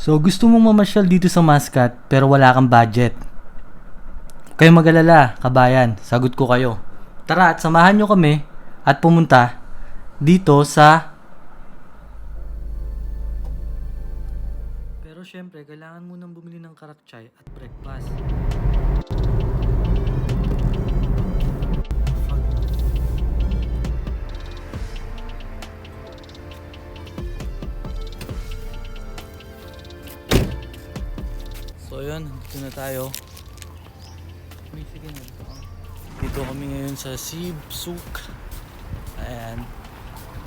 So gusto mong mamasyal dito sa Muscat pero wala kang budget. Kayo mag-alala, kabayan. Sagot ko kayo. Tara at samahan nyo kami at pumunta dito sa... Pero syempre, kailangan mo nang bumili ng karatchay at breakfast. So yun, dito na tayo. Na dito. ka. Dito kami ngayon sa Sibsuk. Ayan.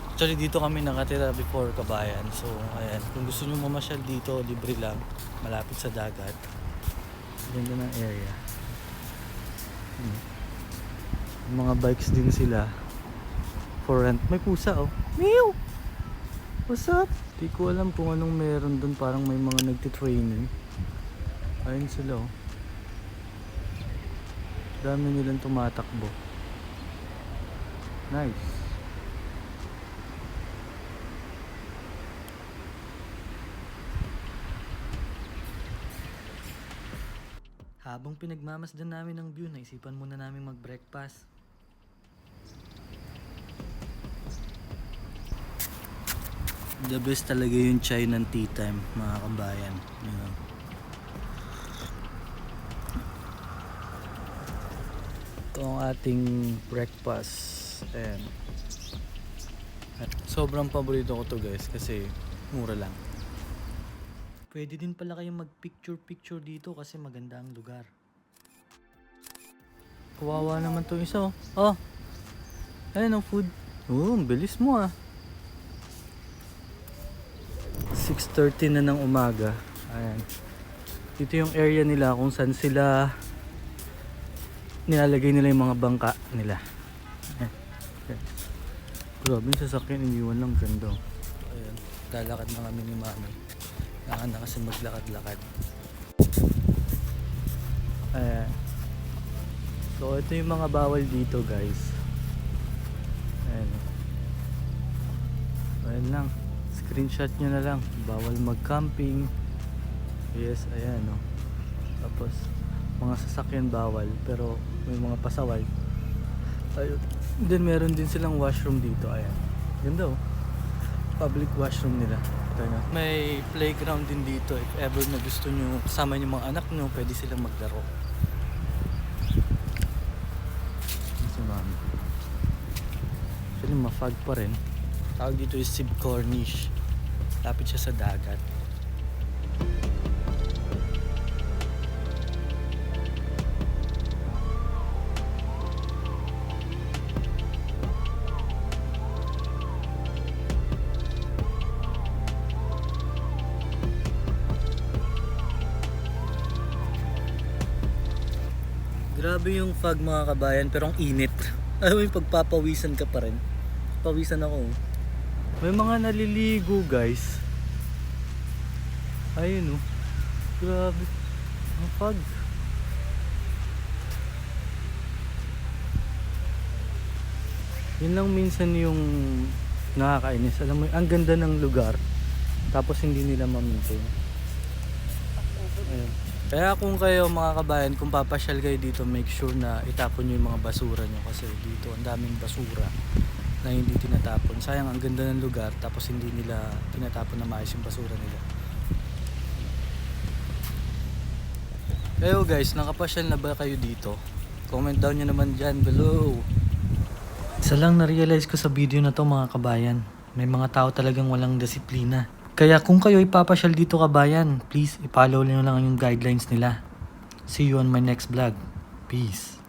Actually dito kami nakatira before Kabayan. So ayan, kung gusto nyo mamasyal dito, libre lang. Malapit sa dagat. Ganda ng area. Hmm. Mga bikes din sila. For rent. May pusa oh. Meow! What's up? Di ko alam kung anong meron dun. Parang may mga nagtitraining. Ayun sila oh. Dami nilang tumatakbo. Nice. Habang pinagmamasdan namin ng view, naisipan muna namin mag-breakfast. The best talaga yung chai ng tea time, mga kabayan. You know. Ito ang ating breakfast. At sobrang paborito ko to guys kasi mura lang. Pwede din pala kayong mag-picture-picture dito kasi maganda ang lugar. Kawawa naman to isa oh. Oh! Ayun ang food. Oh, bilis mo ah. 6.30 na ng umaga. Ayan. Dito yung area nila kung saan sila nilalagay nila yung mga bangka nila. Grabe yung sasakyan iniwan lang ganda. oh. Ayan. Lalakad na kami ni mami. Kailangan na kasi maglakad-lakad. Ayan. So ito yung mga bawal dito guys. Ayan. Ayan lang. Screenshot nyo na lang. Bawal mag-camping. Yes, ayan no. Tapos mga sasakyan bawal pero may mga pasaway. Ayun. Then meron din silang washroom dito. Ayan. Ganda oh. Public washroom nila. Ito na. May playground din dito. If ever na gusto nyo kasama yung mga anak nyo, pwede silang maglaro. Si mami. Mafag pa rin. Tawag dito is Sib Cornish. Lapit siya sa dagat. Grabe yung fog mga kabayan pero ang init. Alam mo yung pagpapawisan ka pa rin. Pawisan ako. oh. May mga naliligo guys. Ayun oh. Grabe. Ang fog. Yun lang minsan yung nakakainis. Alam mo, ang ganda ng lugar. Tapos hindi nila ma-maintain. Ayun. Kaya kung kayo mga kabayan, kung papasyal kayo dito, make sure na itapon nyo yung mga basura nyo kasi dito ang daming basura na hindi tinatapon. Sayang ang ganda ng lugar tapos hindi nila tinatapon na maayos yung basura nila. Kayo guys, nakapasyal na ba kayo dito? Comment down nyo naman dyan below. Isa lang na-realize ko sa video na to mga kabayan. May mga tao talagang walang disiplina. Kaya kung kayo ipapasyal dito kabayan, please i-follow nyo lang yung guidelines nila. See you on my next vlog. Peace.